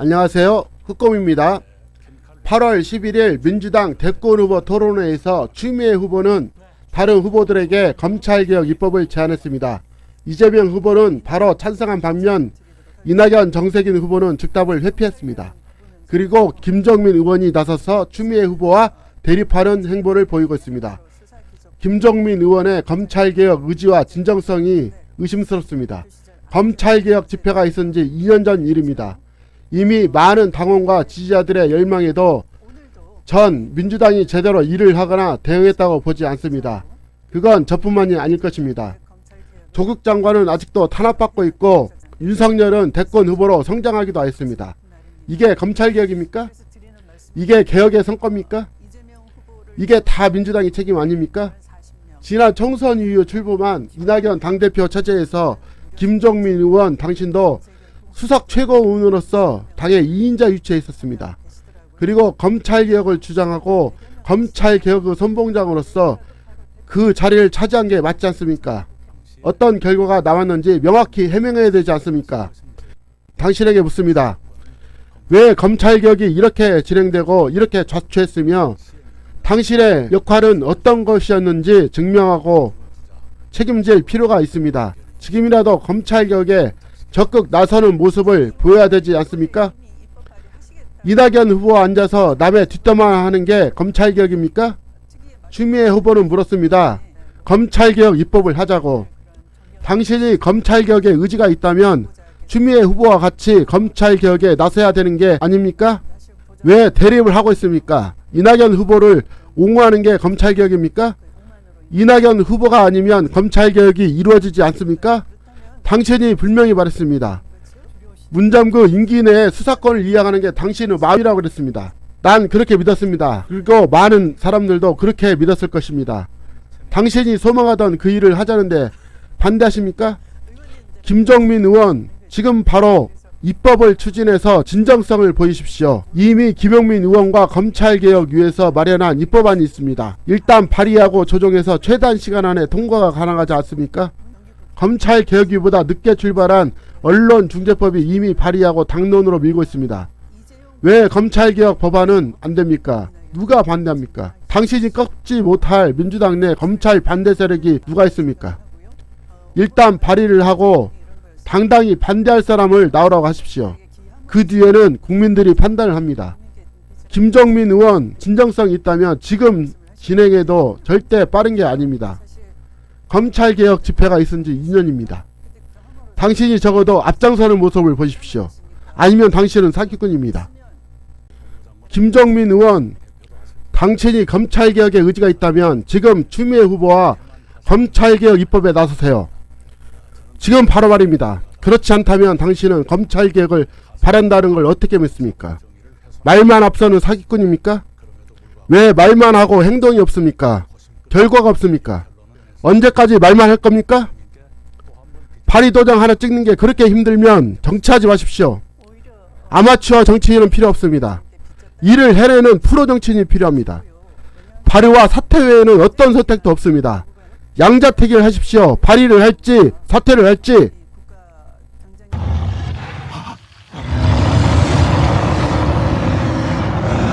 안녕하세요. 흑곰입니다. 8월 11일 민주당 대권 후보 토론회에서 추미애 후보는 다른 후보들에게 검찰개혁 입법을 제안했습니다. 이재명 후보는 바로 찬성한 반면 이낙연 정세균 후보는 즉답을 회피했습니다. 그리고 김정민 의원이 나서서 추미애 후보와 대립하는 행보를 보이고 있습니다. 김정민 의원의 검찰개혁 의지와 진정성이 의심스럽습니다. 검찰개혁 집회가 있은 지 2년 전 일입니다. 이미 많은 당원과 지지자들의 열망에도 전 민주당이 제대로 일을 하거나 대응했다고 보지 않습니다. 그건 저뿐만이 아닐 것입니다. 조국 장관은 아직도 탄압받고 있고 윤석열은 대권 후보로 성장하기도 했습니다. 이게 검찰개혁입니까? 이게 개혁의 성과입니까? 이게 다 민주당의 책임 아닙니까? 지난 총선 이후 출범한 이낙연 당대표 처제에서 김종민 의원 당신도 수석 최고위원으로서 당의 2인자 위치에 있었습니다. 그리고 검찰개혁을 주장하고 검찰개혁의 선봉장으로서 그 자리를 차지한 게 맞지 않습니까? 어떤 결과가 나왔는지 명확히 해명해야 되지 않습니까? 당신에게 묻습니다. 왜 검찰개혁이 이렇게 진행되고 이렇게 좌초했으며 당신의 역할은 어떤 것이었는지 증명하고 책임질 필요가 있습니다. 지금이라도 검찰개혁에 적극 나서는 모습을 보여야 되지 않습니까? 이낙연 후보와 앉아서 남의 뒷담화 하는 게 검찰개혁입니까? 추미애 후보는 물었습니다. 검찰개혁 입법을 하자고. 당신이 검찰개혁에 의지가 있다면 추미애 후보와 같이 검찰개혁에 나서야 되는 게 아닙니까? 왜 대립을 하고 있습니까? 이낙연 후보를 옹호하는 게 검찰개혁입니까? 이낙연 후보가 아니면 검찰개혁이 이루어지지 않습니까? 당신이 분명히 말했습니다. 문잠그 임기 내에 수사권을 이양하는 게 당신의 마음이라고 그랬습니다. 난 그렇게 믿었습니다. 그리고 많은 사람들도 그렇게 믿었을 것입니다. 당신이 소망하던 그 일을 하자는데 반대하십니까? 김정민 의원 지금 바로 입법을 추진해서 진정성을 보이십시오. 이미 김용민 의원과 검찰개혁위에서 마련한 입법안이 있습니다. 일단 발의하고 조정해서 최단 시간 안에 통과가 가능하지 않습니까? 검찰 개혁위보다 늦게 출발한 언론중재법이 이미 발의하고 당론으로 밀고 있습니다. 왜 검찰개혁 법안은 안 됩니까? 누가 반대합니까? 당신이 꺾지 못할 민주당 내 검찰 반대 세력이 누가 있습니까? 일단 발의를 하고 당당히 반대할 사람을 나오라고 하십시오. 그 뒤에는 국민들이 판단을 합니다. 김정민 의원 진정성이 있다면 지금 진행해도 절대 빠른 게 아닙니다. 검찰개혁 집회가 있은 지 2년입니다. 당신이 적어도 앞장서는 모습을 보십시오. 아니면 당신은 사기꾼입니다. 김정민 의원, 당신이 검찰개혁에 의지가 있다면 지금 추미애 후보와 검찰개혁 입법에 나서세요. 지금 바로 말입니다. 그렇지 않다면 당신은 검찰개혁을 바란다는 걸 어떻게 믿습니까? 말만 앞서는 사기꾼입니까? 왜 말만 하고 행동이 없습니까? 결과가 없습니까? 언제까지 말만 할 겁니까? 발의 도장 하나 찍는 게 그렇게 힘들면 정치하지 마십시오. 아마추어 정치인은 필요 없습니다. 일을 해내는 프로 정치인이 필요합니다. 발의와 사퇴 외에는 어떤 선택도 없습니다. 양자택일 하십시오. 발의를 할지 사퇴를 할지